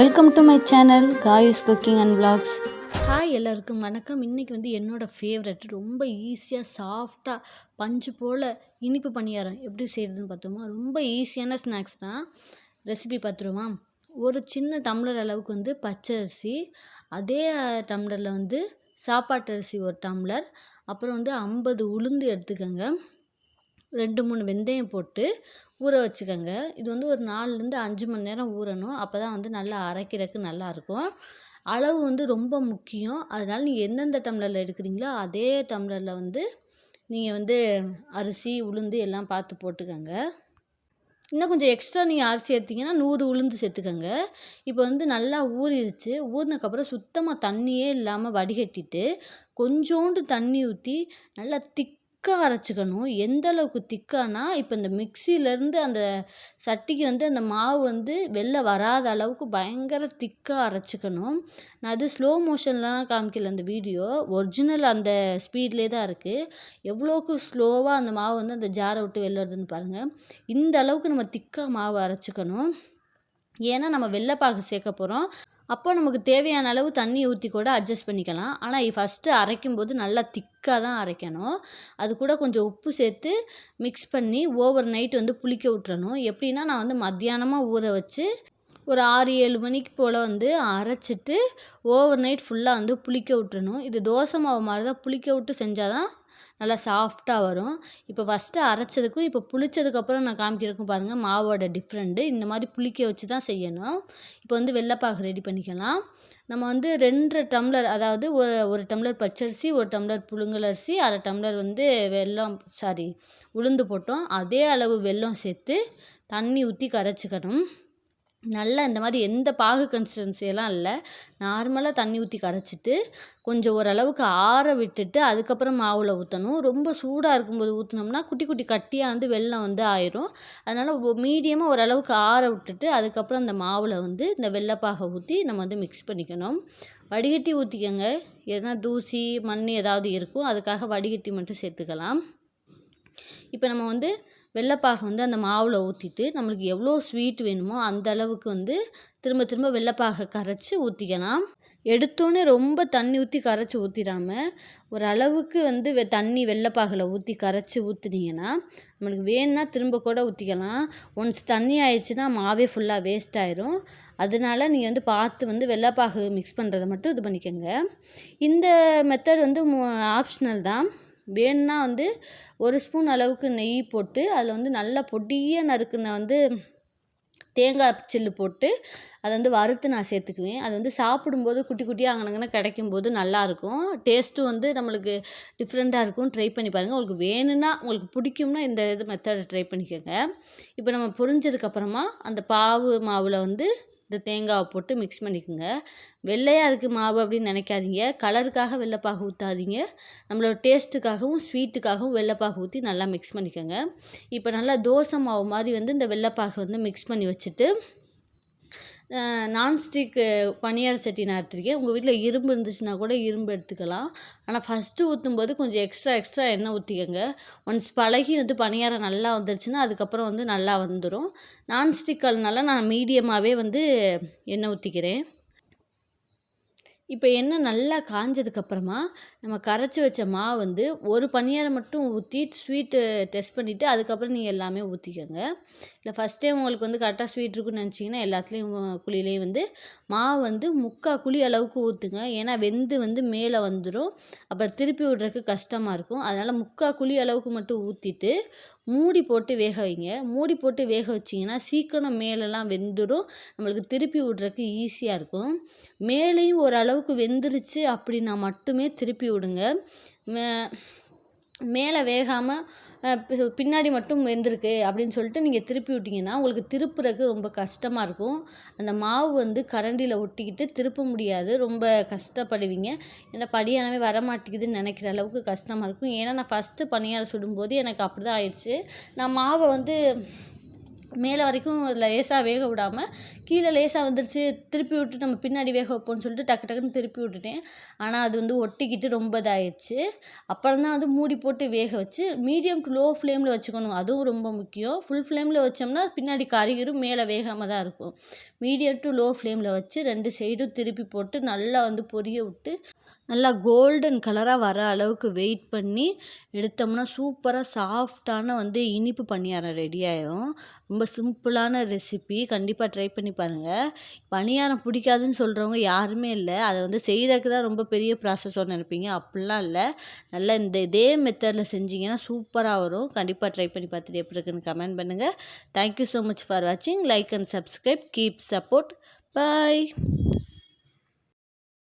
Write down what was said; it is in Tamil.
வெல்கம் டு மை சேனல் காயூஸ் குக்கிங் அண்ட் பிளாக்ஸ் ஹாய் எல்லாருக்கும் வணக்கம். இன்றைக்கி வந்து என்னோடய ஃபேவரட் ரொம்ப ஈஸியாக சாஃப்டாக பஞ்சு போல் இனிப்பு பணியாரம் எப்படி செய்கிறதுன்னு பார்த்தோமா? ரொம்ப ஈஸியான ஸ்நாக்ஸ் தான். ரெசிபி பார்த்துருவோமா? ஒரு சின்ன டம்ளர் அளவுக்கு வந்து பச்சை அரிசி அதே டம்ளரில் வந்து சாப்பாட்டு அரிசி ஒரு டம்ளர் அப்புறம் வந்து ஐம்பது உளுந்து எடுத்துக்கோங்க. ரெண்டு மூணு வெந்தயம் போட்டு ஊற வச்சுக்கோங்க. இது வந்து ஒரு நாலுலேருந்து அஞ்சு மணி நேரம் ஊறணும். அப்போ தான் வந்து நல்லா அரைக்கிறதுக்கு நல்லாயிருக்கும். அளவு வந்து ரொம்ப முக்கியம். அதனால் நீங்கள் எந்தெந்த டம்ளரில் எடுக்கிறீங்களோ அதே டம்ளரில் வந்து நீங்கள் வந்து அரிசி உளுந்து எல்லாம் பார்த்து போட்டுக்கோங்க. இன்னும் கொஞ்சம் எக்ஸ்ட்ரா நீங்கள் அரிசி எடுத்தீங்கன்னா நூறு உளுந்து சேர்த்துக்கோங்க. இப்போ வந்து நல்லா ஊறிடுச்சு ஊறினதுக்கப்புறம் சுத்தமாக தண்ணியே இல்லாமல் வடிகட்டிட்டு கொஞ்சோண்டு தண்ணி ஊற்றி நல்லா திக் திக்காக அரைச்சிக்கணும். எந்த அளவுக்கு திக்கானா இப்போ இந்த மிக்சியிலேருந்து அந்த சட்டிக்கு வந்து அந்த மாவு வந்து வெளில வராத அளவுக்கு பயங்கர திக்காக அரைச்சிக்கணும். நான் அது ஸ்லோ மோஷன்லாம் காமிக்கல அந்த வீடியோ. ஒரிஜினல் அந்த ஸ்பீட்லேயே தான் இருக்குது எவ்வளோக்கு ஸ்லோவாக அந்த மாவு வந்து அந்த ஜாரை விட்டு வெளில வருதுன்னு பாருங்கள் இந்த அளவுக்கு நம்ம திக்காக மாவு அரைச்சிக்கணும். ஏன்னா நம்ம வெள்ளைப்பாகு சேர்க்க போகிறோம் அப்போ நமக்கு தேவையான அளவு தண்ணி ஊற்றி கூட அட்ஜஸ்ட் பண்ணிக்கலாம். ஆனால் ஃபஸ்ட்டு அரைக்கும் போது நல்லா திக்காக தான் அரைக்கணும். அது கூட கொஞ்சம் உப்பு சேர்த்து மிக்ஸ் பண்ணி ஓவர் நைட் வந்து புளிக்க விட்டுறணும். எப்படின்னா நான் வந்து மத்தியானமாக ஊற வச்சு ஒரு ஆறு ஏழு மணிக்கு போல் வந்து அரைச்சிட்டு ஓவர் நைட் ஃபுல்லாக வந்து புளிக்க விட்டுறணும். இது தோசை மாவு மாதிரி தான் புளிக்க விட்டு செஞ்சால் தான் நல்லா சாஃப்டாக வரும். இப்போ ஃபஸ்ட்டு அரைச்சதுக்கும் இப்போ புளிச்சதுக்கப்புறம் நான் காமிக்கிறதுக்கும் பாருங்கள் மாவோட டிஃப்ரெண்ட்டு இந்த மாதிரி புளிக்க வச்சு தான் செய்யணும். இப்போ வந்து வெள்ளைப்பாகு ரெடி பண்ணிக்கலாம். நம்ம வந்து ரெண்டரை டம்ளர் அதாவது ஒரு ஒரு டம்ளர் பச்சரிசி ஒரு டம்ளர் புழுங்கலரிசி அரை டம்ளர் வந்து வெல்லம் சாரி உளுந்து போட்டோம். அதே அளவு வெல்லம் சேர்த்து தண்ணி ஊற்றி கரைச்சிக்கணும். நல்லா இந்த மாதிரி எந்த பாகு கன்சிஸ்டன்சியெல்லாம் இல்லை. நார்மலாக தண்ணி ஊற்றி கரைச்சிட்டு கொஞ்சம் ஓரளவுக்கு ஆற விட்டுட்டு அதுக்கப்புறம் மாவில் ஊற்றணும் ரொம்ப சூடாக இருக்கும்போது ஊற்றினோம்னா குட்டி குட்டி கட்டியாக வந்து வெள்ளம் வந்து ஆயிரும். அதனால் மீடியமாக ஓரளவுக்கு ஆற விட்டுட்டு அதுக்கப்புறம் அந்த மாவில் வந்து இந்த வெள்ளைப்பாகை ஊற்றி நம்ம வந்து மிக்ஸ் பண்ணிக்கணும். வடிகட்டி ஊற்றிக்கோங்க ஏன்னா தூசி மண் ஏதாவது இருக்கும் அதுக்காக வடிகட்டி மட்டும் சேர்த்துக்கலாம். இப்போ நம்ம வந்து வெள்ளைப்பாகை வந்து அந்த மாவில் ஊற்றிட்டு நம்மளுக்கு எவ்வளோ ஸ்வீட் வேணுமோ அந்த அளவுக்கு வந்து திரும்ப திரும்ப வெள்ளைப்பாகை கரைச்சி ஊற்றிக்கலாம் எடுத்தோன்னே ரொம்ப தண்ணி ஊற்றி கரைச்சி ஊற்றிடாம ஒரு அளவுக்கு வந்து வெ தண்ணி வெள்ளைப்பாகில் ஊற்றி கரைச்சி ஊற்றுனீங்கன்னா நம்மளுக்கு வேணும்னா திரும்ப கூட ஊற்றிக்கலாம் ஒன்ஸ் தண்ணி ஆயிடுச்சுன்னா மாவே ஃபுல்லாக வேஸ்ட் ஆயிரும். அதனால நீங்கள் வந்து பார்த்து வந்து வெள்ளைப்பாகு மிக்ஸ் பண்ணுறதை மட்டும் இது பண்ணிக்கோங்க. இந்த மெத்தட் வந்து ஆப்ஷனல் தான். வேணும்னா வந்து ஒரு ஸ்பூன் அளவுக்கு நெய் போட்டு அதில் வந்து நல்லா பொடியாக நறுக்குன வந்து தேங்காய் சில்லு போட்டு அதை வந்து வறுத்து நான் சேர்த்துக்குவேன். அது வந்து சாப்பிடும்போது குட்டி குட்டியாக அங்கனங்கன கிடைக்கும்போது நல்லாயிருக்கும். டேஸ்ட்டும் வந்து நம்மளுக்கு டிஃப்ரெண்ட்டாக இருக்கும். ட்ரை பண்ணி பாருங்கள் உங்களுக்கு வேணும்னா உங்களுக்கு பிடிக்கும்னா இந்த இது மெத்தடை ட்ரை பண்ணிக்கோங்க. இப்போ நம்ம புரிஞ்சதுக்கப்புறமா அந்த பாவு மாவில் வந்து இந்த தேங்காவை போட்டு மிக்ஸ் பண்ணிக்கோங்க. வெள்ளையாக இருக்குது மாவு அப்படின்னு நினைக்காதீங்க. கலருக்காக வெள்ளைப்பாகு ஊற்றாதீங்க நம்மளோட டேஸ்ட்டுக்காகவும் ஸ்வீட்டுக்காகவும் வெள்ளைப்பாகு ஊற்றி நல்லா மிக்ஸ் பண்ணிக்கோங்க. இப்போ நல்லா தோசை மாவு மாதிரி வந்து இந்த வெள்ளைப்பாகு வந்து மிக்ஸ் பண்ணி வச்சுட்டு நான்ஸ்டிக்கு பனியார சட்டி நான் எடுத்திருக்கேன். உங்கள் வீட்டில் இரும்பு இருந்துச்சுன்னா கூட இரும்பு எடுத்துக்கலாம். ஆனால் ஃபஸ்ட்டு ஊற்றும் போது கொஞ்சம் எக்ஸ்ட்ரா எக்ஸ்ட்ரா எண்ணெய் ஊற்றிக்கங்க ஒன்ஸ் பழகி வந்து பனியாரம் நல்லா வந்துருச்சுன்னா அதுக்கப்புறம் வந்து நல்லா வந்துடும் நான்ஸ்டிக் கல்னால நான் மீடியமாகவே வந்து எண்ணெய் ஊற்றிக்கிறேன் இப்போ எண்ணெய் நல்லா காஞ்சதுக்கப்புறமா நம்ம கரைச்சி வச்ச மாவு வந்து ஒரு பனியாரம் மட்டும் ஊற்றி ஸ்வீட்டு டெஸ்ட் பண்ணிவிட்டு அதுக்கப்புறம் நீங்கள் எல்லாமே ஊற்றிக்கோங்க இல்லை ஃபஸ்ட் டைம் உங்களுக்கு வந்து கரெக்டாக ஸ்வீட் இருக்குன்னு நினச்சிங்கன்னா எல்லாத்துலேயும் குழியிலையும் வந்து மாவு வந்து முக்கால் குழி அளவுக்கு ஊற்றுங்க ஏன்னா வெந்து வந்து மேலே வந்துடும் அப்புறம் திருப்பி விட்றதுக்கு கஷ்டமாக இருக்கும். அதனால் முக்கால் குழி அளவுக்கு மட்டும் ஊற்றிட்டு மூடி போட்டு வேக வைங்க. மூடி போட்டு வேக வச்சிங்கன்னா சீக்கிரம் மேலெல்லாம் வெந்துடும் நம்மளுக்கு திருப்பி விட்றதுக்கு ஈஸியாக இருக்கும். மேலேயும் ஓரளவு அளவுக்கு வெந்துருச்சு அப்படின்னா மட்டுமே திருப்பி விடுங்க. மே மேலே வேகாமல் பின்னாடி மட்டும் வெந்திருக்கு அப்படின்னு சொல்லிட்டு நீங்கள் திருப்பி விட்டிங்கன்னா உங்களுக்கு திருப்புறக்கு ரொம்ப கஷ்டமாக இருக்கும். அந்த மாவு வந்து கரண்டியில் ஒட்டிக்கிட்டு திருப்ப முடியாது. ரொம்ப கஷ்டப்படுவீங்க. ஏன்னா படியானவே வரமாட்டேங்குதுன்னு நினைக்கிற அளவுக்கு கஷ்டமாக இருக்கும். ஏன்னா நான் ஃபஸ்ட்டு பணியாரம் சுடும்போது எனக்கு அப்படி தான் ஆயிடுச்சு. நான் மாவை வந்து மேலே வரைக்கும் லேசாக வேக விடாமல் கீழே லேசாக வந்துருச்சு திருப்பி விட்டு நம்ம பின்னாடி வேக வைப்போம்னு சொல்லிட்டு டக்கு டக்குன்னு திருப்பி விட்டுட்டேன். ஆனால் அது வந்து ஒட்டிக்கிட்டு ரொம்ப இதாகிடுச்சு அப்புறம் தான் வந்து மூடி போட்டு வேக வச்சு மீடியம் டு லோ ஃப்ளேமில் வச்சுக்கணும். அதுவும் ரொம்ப முக்கியம். ஃபுல் ஃப்ளேமில் வச்சோம்னா பின்னாடி கறிகிரும் மேலே வேகாமல் தான் இருக்கும். மீடியம் டு லோ ஃப்ளேமில் வச்சு ரெண்டு சைடும் திருப்பி போட்டு நல்லா வந்து பொரிய விட்டு நல்லா கோல்டன் கலராக வர அளவுக்கு வெயிட் பண்ணி எடுத்தோம்னா சூப்பராக சாஃப்டான வந்து இனிப்பு பணியாரம் ரெடி ஆயிரும். ரொம்ப சிம்பிளான ரெசிபி கண்டிப்பாக ட்ரை பண்ணி பாருங்கள் பணியாரம் பிடிக்காதுன்னு சொல்கிறவங்க யாருமே இல்லை. அதை வந்து செய்கிறதுக்கு தான் ரொம்ப பெரிய ப்ராசஸோடு நினைப்பீங்க. அப்படிலாம் இல்லை. நல்லா இந்த இதே மெத்தடில் செஞ்சிங்கன்னா சூப்பராக வரும். கண்டிப்பாக ட்ரை பண்ணி பார்த்துட்டு எப்படி இருக்குன்னு கமெண்ட் பண்ணுங்கள் thank you so much for வாட்சிங் like and subscribe keep support bye